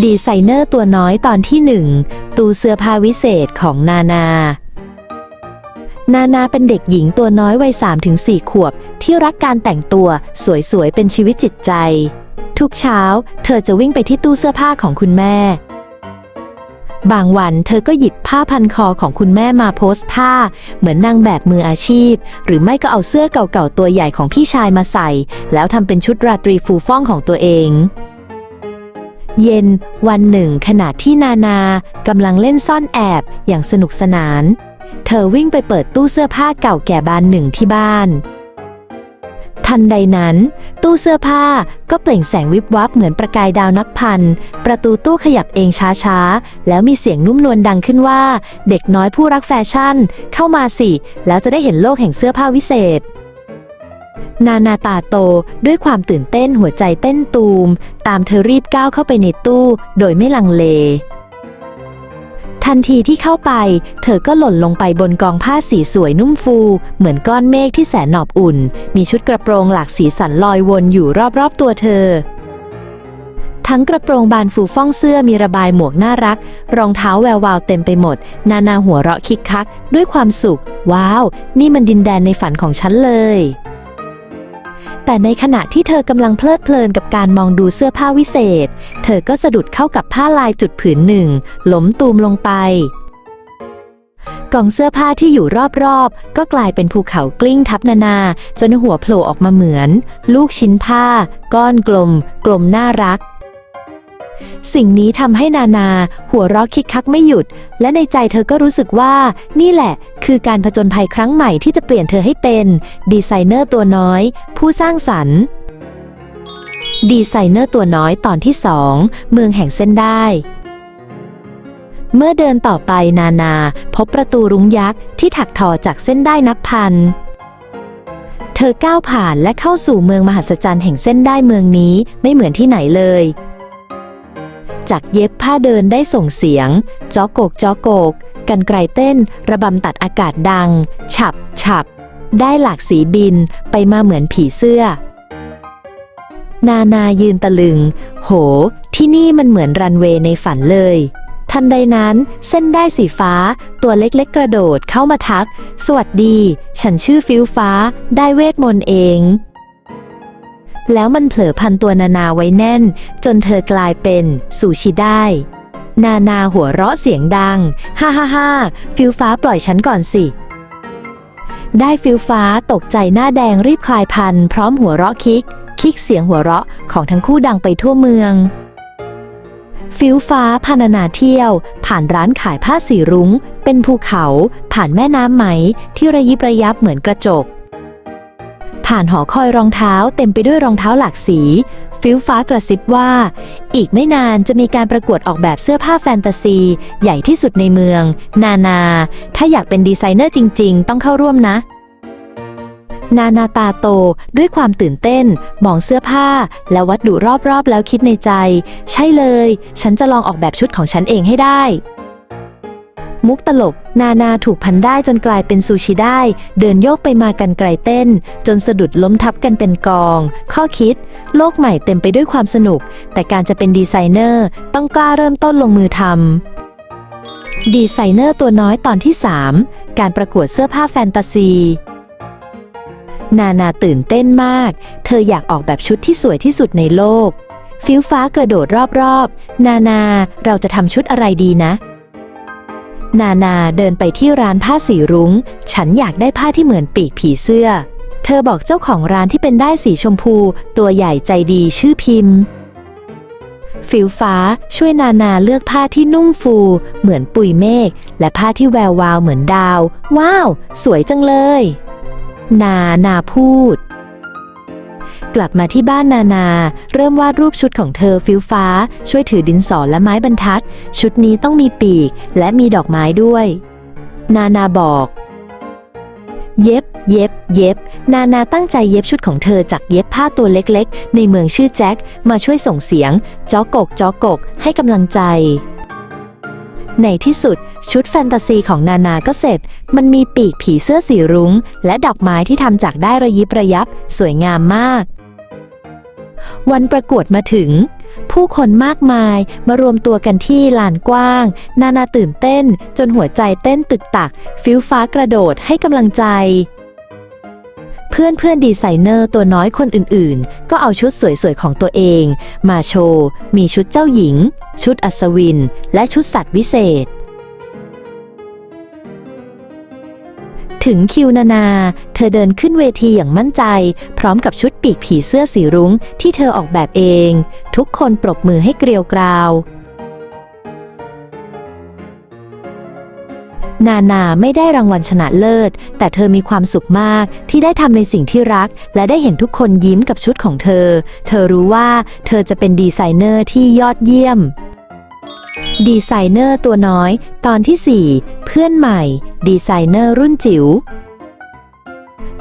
ดีไซเนอร์ตัวน้อยตอนที่หนึ่งตู้เสื้อผ้าวิเศษของนานา นานาเป็นเด็กหญิงตัวน้อยวัย3-4 ขวบ ที่รักการแต่งตัวสวยๆ เป็นชีวิตจิตใจ ทุกเช้า เธอจะวิ่งไปที่ตู้เสื้อผ้าของคุณแม่ บางวันเธอก็หยิบผ้าพันคอของคุณแม่มาโพสท่า เหมือนนางแบบมืออาชีพ หรือไม่ก็เอาเสื้อเก่าๆตัวใหญ่ของพี่ชายมาใส่ แล้วทำเป็นชุดราตรีฟูฟ่องของตัวเอง เย็นวันหนึ่งขณะที่นานากำลังเล่นซ่อนแอบอย่างสนุกสนาน เธอวิ่งไปเปิดตู้เสื้อผ้าเก่าแก่บานหนึ่งที่บ้าน ทันใดนั้น ตู้เสื้อผ้าก็เปล่งแสงวิบวับเหมือนประกายดาวนับพัน ประตูตู้ขยับเองช้าๆ แล้วมีเสียงนุ่มนวลดังขึ้นว่า เด็กน้อยผู้รักแฟชั่น เข้ามาสิ แล้วจะได้เห็นโลกแห่งเสื้อผ้าวิเศษ นานาตาโตด้วยความตื่นเต้นหัวใจเต้นตูม ตามเธอรีบก้าวเข้าไปในตู้ โดยไม่ลังเล ทันทีที่เข้าไป เธอก็หล่นลงไปบนกองผ้าสีสวยนุ่มฟู เหมือนก้อนเมฆที่แสนหนอบอุ่น มีชุดกระโปรงหลากสีสันลอยวนอยู่รอบๆตัวเธอ ทั้งกระโปรงบานฟูฟ่องเสื้อมีระบายหมวกน่ารัก รองเท้าแวววาวเต็มไปหมด นานาหัวเราะคิกคัก ด้วยความสุข ว้าว นี่มันดินแดนในฝันของฉันเลย แต่ในขณะที่เธอกำลังเพลิดเพลินกับการมองดูเสื้อผ้าวิเศษ เธอก็สะดุดเข้ากับผ้าลายจุดผืนหนึ่งล้มตูมลงไปกล่องเสื้อผ้าที่อยู่รอบๆ ก็กลายเป็นภูเขากลิ้งทับนานา จนหัวโผล่ออกมาเหมือน ลูกชิ้นผ้า ก้อนกลม กลมน่ารัก สิ่งนี้ทำให้นานา หัวเราะคิกคักไม่หยุด และในใจเธอก็รู้สึกว่า นี่แหละ คือการผจญภัยครั้งใหม่ที่จะเปลี่ยนเธอให้เป็นดีไซเนอร์ตัวน้อย ผู้สร้างสรรค์ดีไซเนอร์ตัวน้อยตอนที่สองเมืองแห่งเส้นได้ เมื่อเดินต่อไปนานา พบประตูรุ้งยักษ์ที่ถักทอจากเส้นได้นับพัน เธอก้าวผ่านและเข้าสู่เมืองมหัศจรรย์แห่งเส้นได้เมืองนี้ไม่เหมือนที่ไหนเลย จากเย็บผ้าเดินได้ส่งเสียงจอโกกจอโกก กันไกลเต้น ระบำตัดอากาศดัง ฉับฉับ ได้หลากสีบินไปมาเหมือนผีเสื้อ นานายืนตะลึง โห ที่นี่มันเหมือนรันเวย์ในฝันเลยทันใดนั้นเส้นได้สีฟ้า ตัวเล็กๆกระโดดเข้ามาทัก สวัสดี ฉันชื่อฟิวฟ้า ได้เวทมนต์เอง แล้วมันเผลอพันตัวนานาไว้แน่น จนเธอกลายเป็นซูชิได้ นานาหัวเราะเสียงดัง ฮ่าฮ่าฮ่าฟิวฟ้าปล่อยฉันก่อนสิ ได้ฟิวฟ้าตกใจหน้าแดงรีบคลายพันพร้อมหัวเราะคิก คิกเสียงหัวเราะของทั้งคู่ดังไปทั่วเมืองฟิวฟ้าพานานาเที่ยว ผ่านร้านขายผ้าสีรุง้ง เป็นภูเขา ผ่านแม่น้ำไหม ที่ระยิบระยับเหมือนกระจก ผ่านหอคอยรองเท้าเต็มไปด้วยรองเท้าหลากสี ฟิวฟ้ากระซิบว่า อีกไม่นานจะมีการประกวดออกแบบเสื้อผ้าแฟนตาซี ใหญ่ที่สุดในเมือง นานา ถ้าอยากเป็นดีไซเนอร์จริง ๆ ต้องเข้าร่วมนะนานาตาโตด้วยความตื่นเต้น มองเสื้อผ้า และวัดดูรอบๆ แล้วคิดในใจ ใช่เลย ฉันจะลองออกแบบชุดของฉันเองให้ได้ มุกตลก นานาถูกพันได้จนกลายเป็นซูชิได้ เดินโยกไปมากันไกลเต้น จนสะดุดล้มทับกันเป็นกอง ข้อคิด โลกใหม่เต็มไปด้วยความสนุก แต่การจะเป็นดีไซเนอร์ ต้องกล้าเริ่มต้นลงมือทำดีไซเนอร์ตัวน้อยตอนที่ 3 การประกวดเสื้อผ้าแฟนตาซีนานาตื่นเต้นมาก เธออยากออกแบบชุดที่สวยที่สุดในโลก ฟิวฟ้ากระโดดรอบๆ นานา เราจะทำชุดอะไรดีนะ นานาเดินไปที่ร้านผ้าสีรุง้ง ฉันอยากได้ผ้าที่เหมือนปีกผีเสื้อ เธอบอกเจ้าของร้านที่เป็นได้สีชมพู ตัวใหญ่ใจดีชื่อพิมพ์ ฟิวฟ้าช่วยนานาเลือกผ้าที่นุ่มฟู เหมือนปุยเมฆและผ้าที่แวววาวเหมือนดาว ว้าว สวยจังเลย นานาพูด กลับมาที่บ้านนานา เริ่มวาดรูปชุดของเธอฟิวฟ้า ช่วยถือดินสอและไม้บรรทัด ชุดนี้ต้องมีปีกและมีดอกไม้ด้วย นานาบอก เย็บ เย็บ เย็บ นานาตั้งใจเย็บชุดของเธอจากเย็บผ้าตัวเล็กๆ ในเมืองชื่อแจ็ค มาช่วยส่งเสียงจอกกจอกก ให้กำลังใจ ในที่สุด ชุดแฟนตาซีของนานาก็เสร็จ มันมีปีกผีเสื้อสีรุง้ง และดอกไม้ที่ทำจากได้ระยิบระยับ สวยงามมาก วันประกวดมาถึง ผู้คนมากมายมารวมตัวกันที่ลานกว้าง นานาตื่นเต้น จนหัวใจเต้นตึกตัก ฟิวฟ้ากระโดดให้กำลังใจ เพื่อนเพื่อนดีไซเนอร์ตัวน้อยคนอื่นๆ ก็เอาชุดสวยๆของตัวเอง มาโชว์ มีชุดเจ้าหญิง ชุดอัศวิน และชุดสัตว์วิเศษ ถึงคิวนานา เธอเดินขึ้นเวทีอย่างมั่นใจ พร้อมกับชุดปีกผีเสื้อสีรุ้งที่เธอออกแบบเอง ทุกคนปรบมือให้เกลียวกราว นานาไม่ได้รางวัลชนะเลิศ แต่เธอมีความสุขมากที่ได้ทำในสิ่งที่รัก และได้เห็นทุกคนยิ้มกับชุดของเธอ เธอรู้ว่าเธอจะเป็นดีไซเนอร์ที่ยอดเยี่ยมดีไซเนอร์ตัวน้อย ตอนที่ 4 พื่อนใหม่ ดีไซเนอร์รุ่นจิ๋ว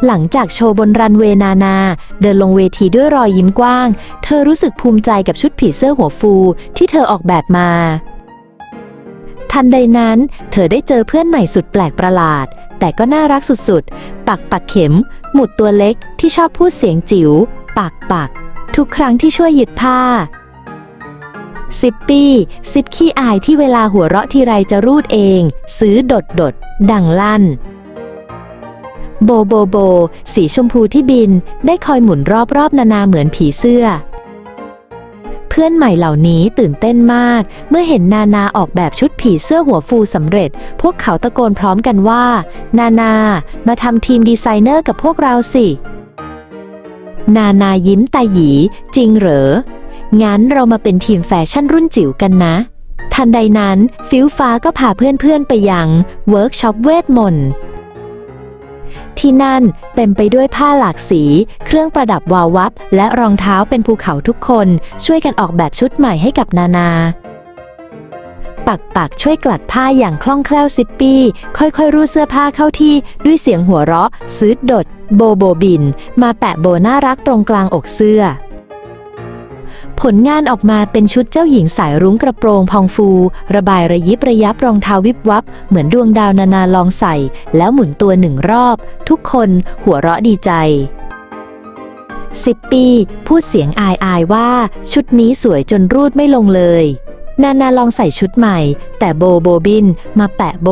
หลังจากโชว์บนรันเวย์นานา เดินลงเวทีด้วยรอยยิ้มกว้าง เธอรู้สึกภูมิใจกับชุดผีเสื้อหัวฟูที่เธอออกแบบมา ทันใดนั้น เธอได้เจอเพื่อนใหม่สุดแปลกประหลาด แต่ก็น่ารักสุดๆ ปักปักเข็ม หมุดตัวเล็กที่ชอบพูดเสียงจิ๋ว ปักปัก ทุกครั้งที่ช่วยหยึดผ้า ซิปปี้ซิปขี้อายที่เวลาหัวเราะทีไรจะรูดเอง ซื้อดดดดดังลั่น โบโบโบ สีชมพูที่บิน ได้คอยหมุนรอบๆนานาเหมือนผีเสื้อ เพื่อนใหม่เหล่านี้ตื่นเต้นมาก เมื่อเห็นนานาออกแบบชุดผีเสื้อหัวฟูสำเร็จ พวกเขาตะโกนพร้อมกันว่า นานา มาทำทีมดีไซเนอร์กับพวกเราสิ นานายิ้มตาหยี จริงเหรอ งั้นเรามาเป็นทีมแฟชั่นรุ่นจิ๋วกันนะ ทันใดนั้น ฟิวฟ้าก็พาเพื่อนๆไปยังเวิร์กช็อปเวทมนต์ที่นั่นเต็มไปด้วยผ้าหลากสี เครื่องประดับวาววับ และรองเท้าเป็นภูเขาทุกคน ช่วยกันออกแบบชุดใหม่ให้กับนานา ปักปักช่วยกลัดผ้าอย่างคล่องแคล่วซิปปี้ ค่อยๆ รูดเสื้อผ้าเข้าที่ด้วยเสียงหัวเราะ ซืดดด โบโบบิน มาแปะโบน่ารักตรงกลางอกเสื้อ ผลงานออกมาเป็นชุดเจ้าหญิงสายรุ้งกระโปรงพองฟู ระบายระยิบระยับรองเท้าวิบวับ เหมือนดวงดาวนานาลองใส่ แล้วหมุนตัวหนึ่งรอบ ทุกคนหัวเราะดีใจสิบปี พูดเสียงอายอายว่า ชุดนี้สวยจนรูดไม่ลงเลย นานาลองใส่ชุดใหม่ แต่โบโบบิน มาแปะโบ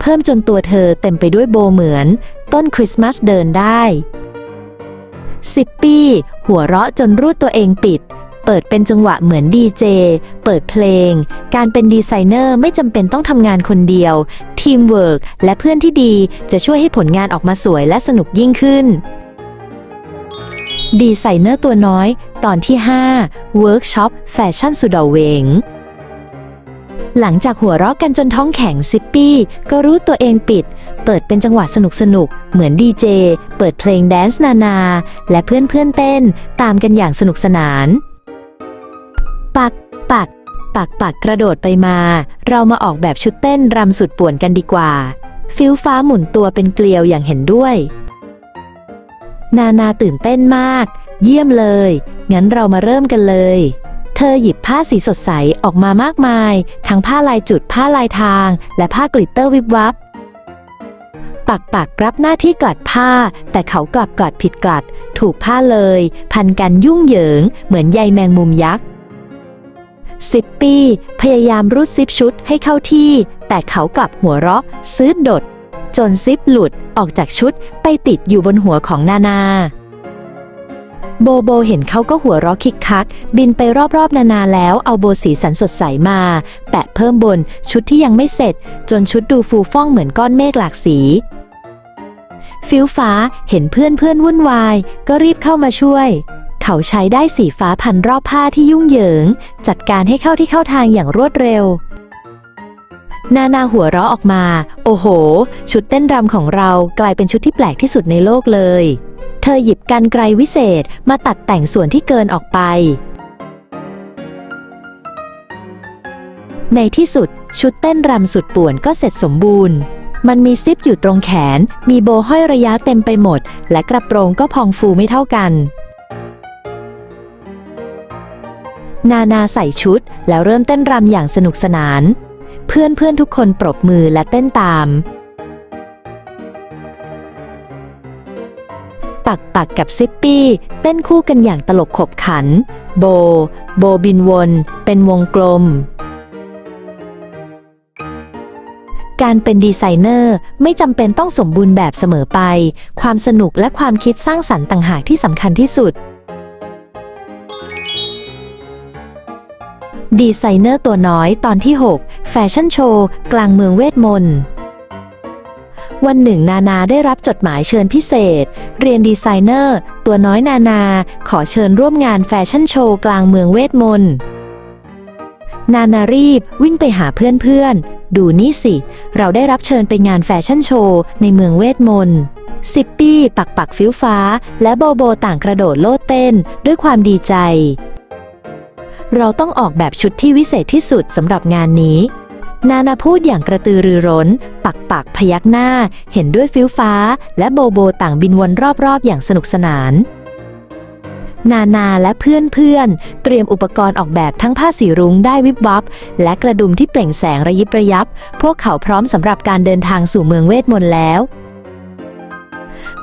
เพิ่มจนตัวเธอเต็มไปด้วยโบเหมือน ต้นคริสต์มาสเดินได้สิบปี หัวเราะจนรูดตัวเองปิด เปิดเป็นจังหวะเหมือนดีเจ เปิดเพลง การเป็นดีไซเนอร์ไม่จำเป็นต้องทำงานคนเดียว ทีมเวิร์กและเพื่อนที่ดีจะช่วยให้ผลงานออกมาสวยและสนุกยิ่งขึ้น ดีไซเนอร์ตัวน้อย ตอนที่ 5 เวิร์กช็อปแฟชั่นสุดเหวงหลังจากหัวเราะกันจนท้องแข็งซิปปี้ ก็รู้ตัวเองปิด เปิดเป็นจังหวะสนุกสนุกเหมือนดีเจ เปิดเพลงแดนซ์นานา และเพื่อนเพื่อนเต้น ตามกันอย่างสนุกสนาน ปักปักกระโดดไปมา เรามาออกแบบชุดเต้นรำสุดป่วนกันดีกว่า ฟิวฟ้าหมุนตัวเป็นเกลียวอย่างเห็นด้วย นานาตื่นเต้นมาก เยี่ยมเลย งั้นเรามาเริ่มกันเลย เธอหยิบผ้าสีสดใสออกมามากมาย ทั้งผ้าลายจุดผ้าลายทาง และผ้ากลิตเตอร์วิบวับปักปักรับหน้าที่กลัดผ้า แต่เขากลับกลัดผิดกลัด ถูกผ้าเลย พันกันยุ่งเหยิง เหมือนใยแมงมุมยักษ์ สิบปี พยายามรูดซิปชุดให้เข้าที่ แต่เขากลับหัวเราะ ซื้อดด จนซิปหลุดออกจากชุดไปติดอยู่บนหัวของนานา โบโบเห็นเขาก็หัวเราะคิกคัก บินไปรอบๆ นานาแล้วเอาโบสีสันสดใสมา แปะเพิ่มบนชุดที่ยังไม่เสร็จ จนชุดดูฟูฟ่องเหมือนก้อนเมฆหลากสีฟิวฟ้าเห็นเพื่อนเพื่อนวุ่นวาย ก็รีบเข้ามาช่วย เขาใช้ได้สีฟ้าพันรอบผ้าที่ยุ่งเหยิง จัดการให้เข้าที่เข้าทางอย่างรวดเร็ว นานาหัวเราะออกมา โอ้โห ชุดเต้นรำของเรากลายเป็นชุดที่แปลกที่สุดในโลกเลย เธอหยิบกันไกรวิเศษมาตัดแต่งส่วนที่เกินออกไป ในที่สุดชุดเต้นรำสุดป่วนก็เสร็จสมบูรณ์มันมีซิปอยู่ตรงแขน มีโบห้อยระยะเต็มไปหมด และกระโปรงก็พองฟูไม่เท่ากัน นานาใส่ชุด แล้วเริ่มเต้นรำอย่างสนุกสนาน เพื่อนเพื่อนทุกคนปรบมือและเต้นตาม ปักปักกับซิปปี้ เต้นคู่กันอย่างตลกขบขัน โบ โบบินวน เป็นวงกลม การเป็นดีไซเนอร์ไม่จำเป็นต้องสมบูรณ์แบบเสมอไป ความสนุกและความคิดสร้างสรรค์ต่างหากที่สำคัญที่สุด ดีไซเนอร์ตัวน้อยตอนที่ 6 แฟชั่นโชว์ กลางเมืองเวทมนต์ วันหนึ่งนานาได้รับจดหมายเชิญพิเศษ เรียนดีไซเนอร์ ตัวน้อยนานา ขอเชิญร่วมงานแฟชั่นโชว์ กลางเมืองเวทมนต์นานารีบวิ่งไปหาเพื่อนๆ ดูนี่สิ เราได้รับเชิญไปงานแฟชั่นโชว์ ในเมืองเวทมนต์ซิปปี้ ปักปักฟิวฟ้า และโบโบต่างกระโดดโลดเต้น ด้วยความดีใจ เราต้องออกแบบชุดที่วิเศษที่สุดสำหรับงานนี้ นานาพูดอย่างกระตือรือร้น ปักปักพยักหน้า เห็นด้วยฟิวฟ้า และโบโบต่างบินวนรอบๆ อย่างสนุกสนาน นานาและเพื่อนๆ เตรียมอุปกรณ์ออกแบบทั้งผ้าสีรุ้งได้วิบวับ และกระดุมที่เปล่งแสงระยิบระยับ พวกเขาพร้อมสำหรับการเดินทางสู่เมืองเวทมนต์แล้ว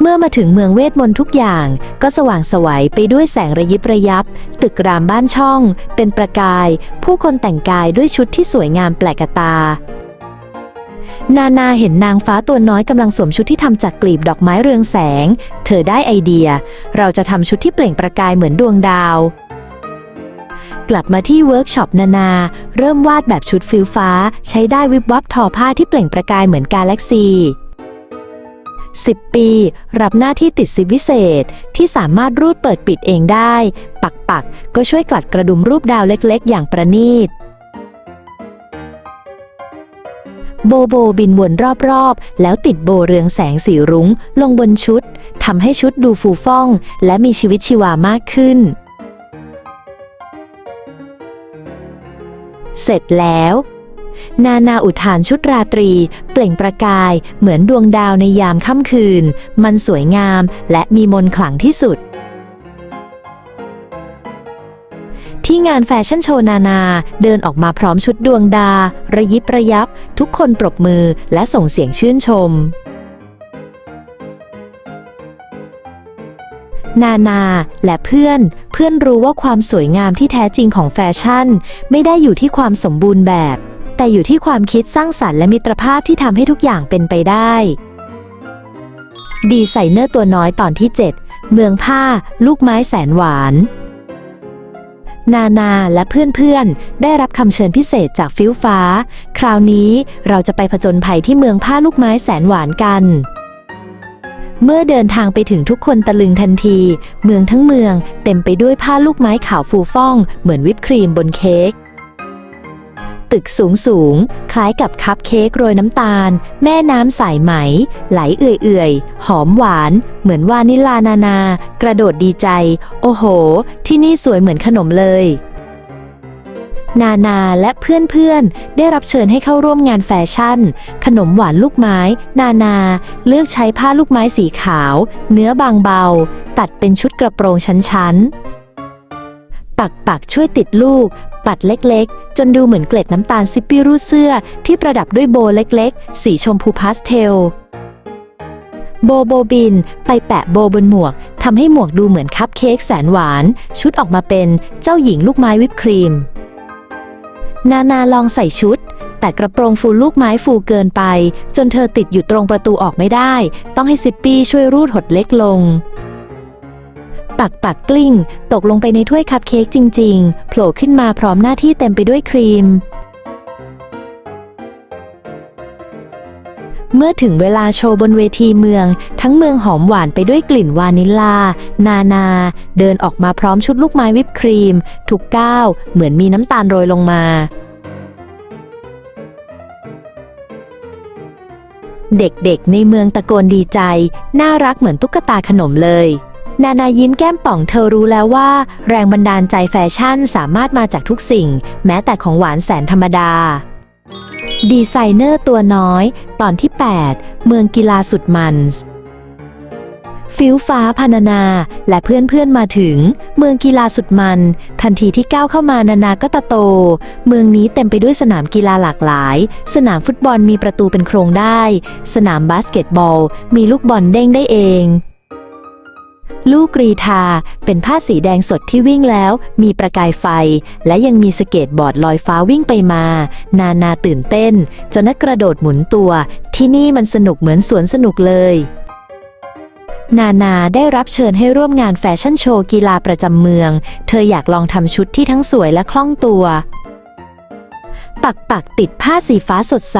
เมื่อมาถึงเมืองเวทมนต์ทุกอย่างก็สว่างสวัยไปด้วยแสงระยิบระยับ ตึกรามบ้านช่อง เป็นประกาย ผู้คนแต่งกายด้วยชุดที่สวยงามแปลกตา นานาเห็นนางฟ้าตัวน้อยกำลังสวมชุดที่ทำจากกลีบดอกไม้เรืองแสง เธอได้ไอเดีย เราจะทำชุดที่เปล่งประกายเหมือนดวงดาวกลับมาที่เวิร์กช็อปนานา เริ่มวาดแบบชุดฟิลฟ้า ใช้ได้วิบวับทอผ้าที่เปล่งประกายเหมือนกาแล็กซี 10 ปี รับหน้าที่ติดซิวิเศษ ที่สามารถรูดเปิดปิดเองได้ ปักปักก็ช่วยกลัดกระดุมรูปดาวเล็กๆ อย่างประณีตโบโบบินวนรอบๆ แล้วติดโบเรืองแสงสีรุ้ง ลงบนชุดทำให้ชุดดูฟูฟ่อง และมีชีวิตชีวามากขึ้น เสร็จแล้ว นานาอุทานชุดราตรี เปล่งประกายเหมือนดวงดาวในยามค่ำคืน มันสวยงามและมีมนขลังที่สุด ที่งานแฟชั่นโชว์นานาเดินออกมาพร้อมชุดดวงดา ระยิบระยับ ทุกคนปรบมือและส่งเสียงชื่นชมนานาและเพื่อนเพื่อนรู้ว่าความสวยงามที่แท้จริงของแฟชั่น ไม่ได้อยู่ที่ความสมบูรณ์แบบ แต่อยู่ที่ความคิดสร้างสรรค์และมิตรภาพที่ทำให้ทุกอย่างเป็นไปได้ ดีไซเนอร์ตัวน้อยตอนที่ 7 เมืองผ้า ลูกไม้แสนหวาน นานาและเพื่อนๆ ได้รับคำเชิญพิเศษจากฟิวฟ้า คราวนี้เราจะไปผจญภัยที่เมืองผ้าลูกไม้แสนหวานกันเมื่อเดินทางไปถึงทุกคนตะลึงทันที เมืองทั้งเมืองเต็มไปด้วยผ้าลูกไม้ขาวฟูฟ่อง เหมือนวิปครีมบนเค้ก ตึกสูงสูง คล้ายกับคัพเค้กโรยน้ำตาล แม่น้ำสายไหม ไหลเอื่อยๆ หอมหวาน เหมือนวานิลลานานา กระโดดดีใจ โอ้โห ที่นี่สวยเหมือนขนมเลย นานาและเพื่อนๆ ได้รับเชิญให้เข้าร่วมงานแฟชั่น ขนมหวานลูกไม้ นานาเลือกใช้ผ้าลูกไม้สีขาว เนื้อบางเบา ตัดเป็นชุดกระโปรงชั้นๆปักปักช่วยติดลูก ปัดเล็กๆ จนดูเหมือนเกล็ดน้ำตาลซิปปี้รูดเสื้อที่ประดับด้วยโบเล็กๆ สีชมพูพาสเทล โบโบบิน ไปแปะโบบนหมวกทำให้หมวกดูเหมือนคัพเค้กแสนหวาน ชุดออกมาเป็นเจ้าหญิงลูกไม้วิปครีม นานาลองใส่ชุด แต่กระโปรงฟูลูกไม้ฟูเกินไป จนเธอติดอยู่ตรงประตูออกไม่ได้ ต้องให้ซิปปี้ช่วยรูดหดเล็กลง ปักปักกลิ้ง ตกลงไปในถ้วยคัพเค้กจริง ๆ โผล่ขึ้นมาพร้อมหน้าที่เต็มไปด้วยครีม เมื่อถึงเวลาโชว์บนเวทีเมือง ทั้งเมืองหอมหวานไปด้วยกลิ่นวานิลลา นานา เดินออกมาพร้อมชุดลูกไม้วิปครีม ทุกก้าว เหมือนมีน้ำตาลโรยลงมาเด็กๆ ในเมืองตะโกนดีใจ น่ารักเหมือนตุ๊กตาขนมเลย นานายิ้มแก้มป่องเธอรู้แล้วว่า แรงบันดาลใจแฟชั่นสามารถมาจากทุกสิ่ง แม้แต่ของหวานแสนธรรมดา ดีไซเนอร์ตัวน้อย ตอนที่ 8 เมืองกีฬาสุดมันส์ฟิวฟ้าพานานา และเพื่อนๆมาถึง เมืองกีฬาสุดมัน ทันทีที่ก้าวเข้ามานานาก็ตะโต เมืองนี้เต็มไปด้วยสนามกีฬาหลากหลาย สนามฟุตบอลมีประตูเป็นโครงได้ สนามบาสเกตบอล มีลูกบอลเด้งได้เอง ลูกกรีธาเป็นผ้าสีแดงสดที่วิ่งแล้ว มีประกายไฟ และยังมีสเก็ตบอร์ดลอยฟ้าวิ่งไปมา นานาตื่นเต้น จนนักกระโดดหมุนตัว ที่นี่มันสนุกเหมือนสวนสนุกเลย นานาได้รับเชิญให้ร่วมงานแฟชั่นโชว์กีฬาประจำเมือง เธออยากลองทำชุดที่ทั้งสวยและคล่องตัว ปักปักติดผ้าสีฟ้าสดใส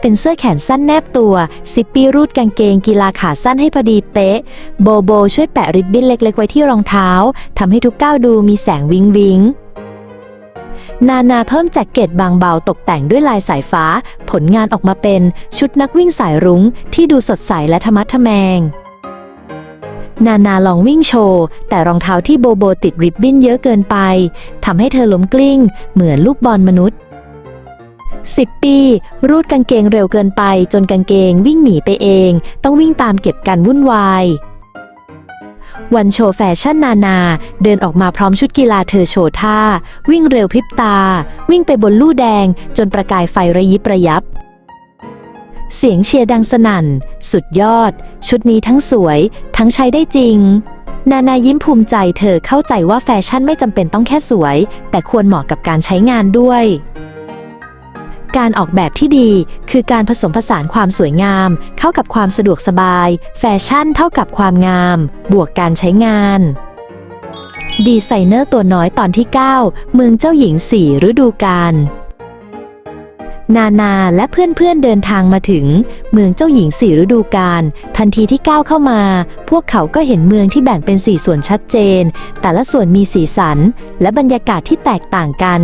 เป็นเสื้อแขนสั้นแนบตัว ซิปปี้รูดกางเกงกีฬาขาสั้นให้พอดีเป๊ะ โบโบช่วยแปะริบบิ้นเล็กๆ ไว้ที่รองเท้าทำให้ทุกก้าวดูมีแสงวิงวิงนานาเพิ่มแจ็คเก็ตบางเบาตกแต่งด้วยลายสายฟ้า ผลงานออกมาเป็นชุดนักวิ่งสายรุ้ง ที่ดูสดใสและทะมัดทะแมง นานาลองวิ่งโชว์ แต่รองเท้าที่โบโบติดริบบิ้นเยอะเกินไปทำให้เธอล้มกลิ้ง เหมือนลูกบอลมนุษย์ 10 ปี รูดกางเกงเร็วเกินไป จนกางเกงวิ่งหนีไปเอง ต้องวิ่งตามเก็บกันวุ่นวายวันโชว์แฟชั่นนานา เดินออกมาพร้อมชุดกีฬาเธอโชว์ท่า วิ่งเร็วพริบตา วิ่งไปบนลู่แดง จนประกายไฟระยิบระยับ เสียงเชียร์ดังสนั่น สุดยอด ชุดนี้ทั้งสวย ทั้งใช้ได้จริง นานายิ้มภูมิใจเธอเข้าใจว่าแฟชั่นไม่จำเป็นต้องแค่สวย แต่ควรเหมาะกับการใช้งานด้วย การออกแบบที่ดี คือการผสมผสานความสวยงาม เข้ากับความสะดวกสบาย แฟชั่นเท่ากับความงาม บวกการใช้งานดีไซเนอร์ตัวน้อยตอนที่ 9 เมืองเจ้าหญิงสี่ฤดูกาลนานาและเพื่อนๆเดินทางมาถึง เมืองเจ้าหญิงสี่ฤดูกาลทันทีที่ก้าวเข้ามา พวกเขาก็เห็นเมืองที่แบ่งเป็นสี่ส่วนชัดเจน แต่ละส่วนมีสีสัน และบรรยากาศที่แตกต่างกัน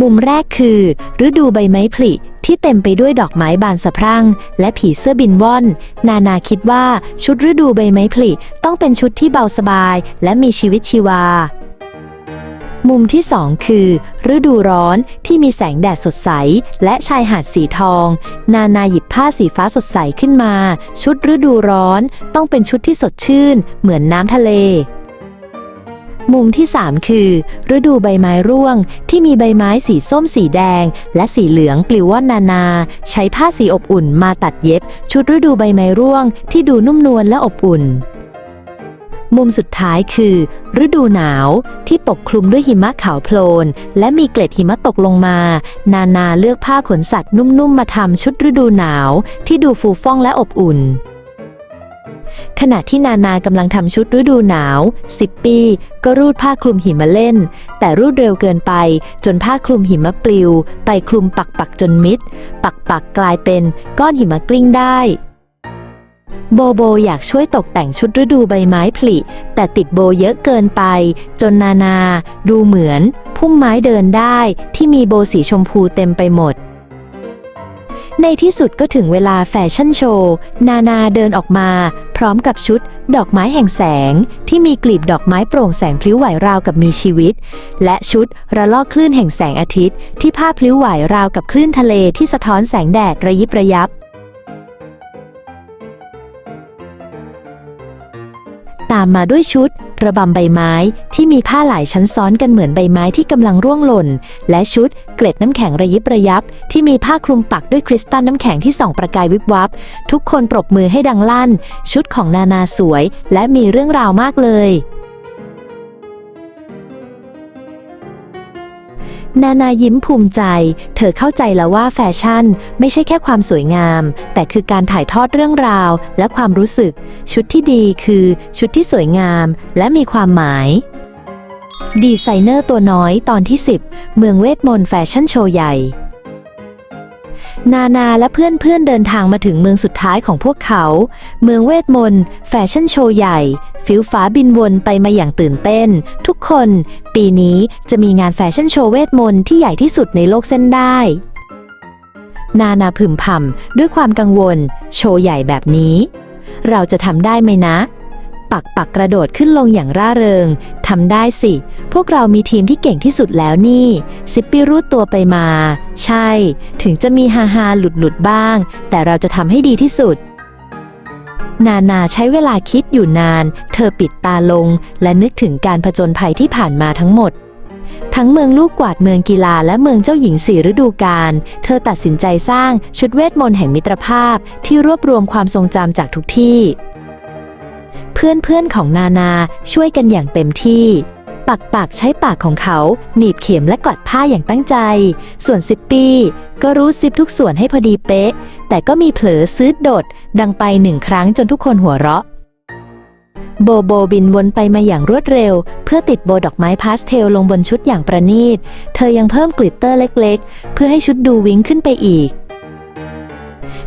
มุมแรกคือ ฤดูใบไม้ผลิที่เต็มไปด้วยดอกไม้บานสะพรั่ง และผีเสื้อบินว่อน นานาคิดว่าชุดฤดูใบไม้ผลิต้องเป็นชุดที่เบาสบาย และมีชีวิตชีวา มุมที่2คือ ฤดูร้อนที่มีแสงแดดสดใส และชายหาดสีทอง นานาหยิบผ้าสีฟ้าสดใสขึ้นมา ชุดฤดูร้อนต้องเป็นชุดที่สดชื่น เหมือนน้ำทะเล มุมที่ 3 คือ ฤดูใบไม้ร่วง ที่มีใบไม้สีส้มสีแดง และสีเหลืองปลิวว่อนนานา ใช้ผ้าสีอบอุ่นมาตัดเย็บ ชุดฤดูใบไม้ร่วง ที่ดูนุ่มนวลและอบอุ่น มุมสุดท้ายคือ ฤดูหนาวที่ปกคลุมด้วยหิมะขาวโพลน และมีเกล็ดหิมะตกลงมา นานาเลือกผ้าขนสัตว์นุ่มๆมาทำชุดฤดูหนาว ที่ดูฟูฟ่องและอบอุ่น ขณะที่นานากำลังทำชุดฤดูหนาว 10 ปี ก็รูดผ้าคลุมหิมะเล่น แต่รูดเร็วเกินไป จนผ้าคลุมหิมะปลิว ไปคลุมปักปักจนมิด ปักปักกลายเป็นก้อนหิมะกลิ้งได้โบโบอยากช่วยตกแต่งชุดฤดูใบไม้ผลิ แต่ติดโบเยอะเกินไป จนนานา ดูเหมือน พุ่มไม้เดินได้ที่มีโบสีชมพูเต็มไปหมด ในที่สุดก็ถึงเวลาแฟชั่นโชว์ นานาเดินออกมา พร้อมกับชุด ดอกไม้แห่งแสง ที่มีกลีบดอกไม้โปร่งแสงพลิ้วไหวราวกับมีชีวิต และชุดระลอกคลื่นแห่งแสงอาทิตย์ ที่ภาพพลิ้วไหวราวกับคลื่นทะเลที่สะท้อนแสงแดดระยิบระยับ ตามมาด้วยชุด ระบำใบไม้ที่มีผ้าหลายชั้นซ้อนกันเหมือนใบไม้ที่กำลังร่วงหล่น และชุดเกล็ดน้ำแข็งระยิบระยับ ที่มีผ้าคลุมปักด้วยคริสตัลน้ำแข็งที่ส่องประกายวิบวับ ทุกคนปรบมือให้ดังลั่น ชุดของนานาสวย และมีเรื่องราวมากเลย นานายิ้มภูมิใจ เธอเข้าใจแล้วว่าแฟชั่น ไม่ใช่แค่ความสวยงาม แต่คือการถ่ายทอดเรื่องราวและความรู้สึก ชุดที่ดีคือชุดที่สวยงามและมีความหมาย ดีไซเนอร์ตัวน้อยตอนที่ 10 เมืองเวทมนต์แฟชั่นโชว์ใหญ่ นานาและเพื่อนๆเดินทางมาถึงเมืองสุดท้ายของพวกเขา เมืองเวทมนต์ แฟชั่นโชว์ใหญ่ ฟิวฟ้าบินวนไปมาอย่างตื่นเต้น ทุกคน ปีนี้จะมีงานแฟชั่นโชว์เวทมนต์ที่ใหญ่ที่สุดในโลกเส้นได้ นานาพึมพำด้วยความกังวล โชว์ใหญ่แบบนี้ เราจะทำได้ไหมนะ ปักปักกระโดดขึ้นลงอย่างร่าเริง ทำได้สิ พวกเรามีทีมที่เก่งที่สุดแล้วนี่ ซิปปี้รูดตัวไปมา ใช่ ถึงจะมีฮาฮาหลุดหลุดบ้าง แต่เราจะทำให้ดีที่สุด นานาใช้เวลาคิดอยู่นาน เธอปิดตาลง และนึกถึงการผจญภัยที่ผ่านมาทั้งหมด ทั้งเมืองลูกกวาดเมืองกีฬาและเมืองเจ้าหญิงสี่ฤดูกาล เธอตัดสินใจสร้างชุดเวทมนต์แห่งมิตรภาพที่รวบรวมความทรงจำจากทุกที่ เพื่อนๆของนานาช่วยกันอย่างเต็มที่ ปักปากใช้ปากของเขาหนีบเข็มและกลัดผ้าอย่างตั้งใจ ส่วนซิปปี้ก็รู้ซิปทุกส่วนให้พอดีเป๊ะ แต่ก็มีเผลอซื้อดด ดังไปหนึ่งครั้งจนทุกคนหัวเราะโบโบบินวนไปมาอย่างรวดเร็ว เพื่อติดโบดอกไม้พาสเทลลงบนชุดอย่างประณีต เธอยังเพิ่มกลิตเตอร์เล็กๆ เพื่อให้ชุดดูวิ้งขึ้นไปอีก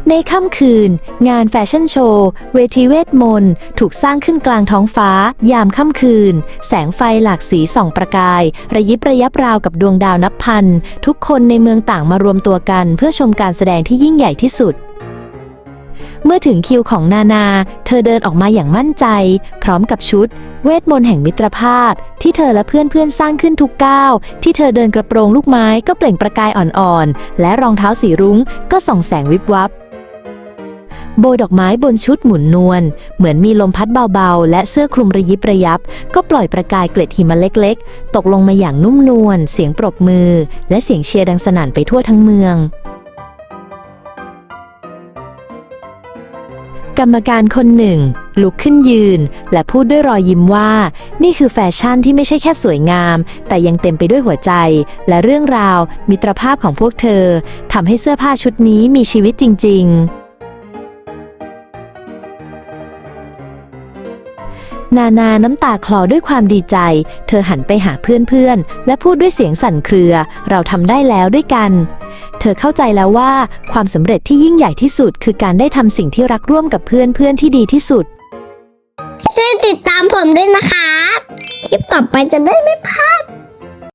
ในค่ำคืน งานแฟชั่นโชว์ เวทีเวทมนต์ถูกสร้างขึ้นกลางท้องฟ้า ยามค่ำคืน แสงไฟหลากสีส่องประกาย ระยิบระยับราวกับดวงดาวนับพัน ทุกคนในเมืองต่างมารวมตัวกัน เพื่อชมการแสดงที่ยิ่งใหญ่ที่สุดเมื่อถึงคิวของนานา เธอเดินออกมาอย่างมั่นใจ พร้อมกับชุด เวทมนต์แห่งมิตรภาพ ที่เธอและเพื่อนๆสร้างขึ้นทุกก้าว ที่เธอเดินกระโปรงลูกไม้ก็เปล่งประกายอ่อนๆ และรองเท้าสีรุ้งก็ส่องแสงวิบวับ โบดอกไม้บนชุดหมุนนวล เหมือนมีลมพัดเบาๆ และเสื้อคลุมระยิบระยับ ก็ปล่อยประกายเกล็ดหิมะเล็กๆ ตกลงมาอย่างนุ่มนวล เสียงปรบมือ และเสียงเชียร์ดังสนั่นไปทั่วทั้งเมือง กรรมการคนหนึ่ง ลุกขึ้นยืน และพูดด้วยรอยยิ้มว่า นี่คือแฟชั่นที่ไม่ใช่แค่สวยงาม แต่ยังเต็มไปด้วยหัวใจ และเรื่องราว มิตรภาพของพวกเธอทำให้เสื้อผ้าชุดนี้มีชีวิตจริง ๆ นานาน้ำตาคลอด้วยความดีใจ เธอหันไปหาเพื่อนๆ และพูดด้วยเสียงสั่นเครือ เราทำได้แล้วด้วยกัน เธอเข้าใจแล้วว่าความสำเร็จที่ยิ่งใหญ่ที่สุด คือการได้ทำสิ่งที่รักร่วมกับเพื่อนๆที่ดีที่สุด ช่วยติดตามผมด้วยนะครับ คลิปต่อไปจะได้ไม่พลาด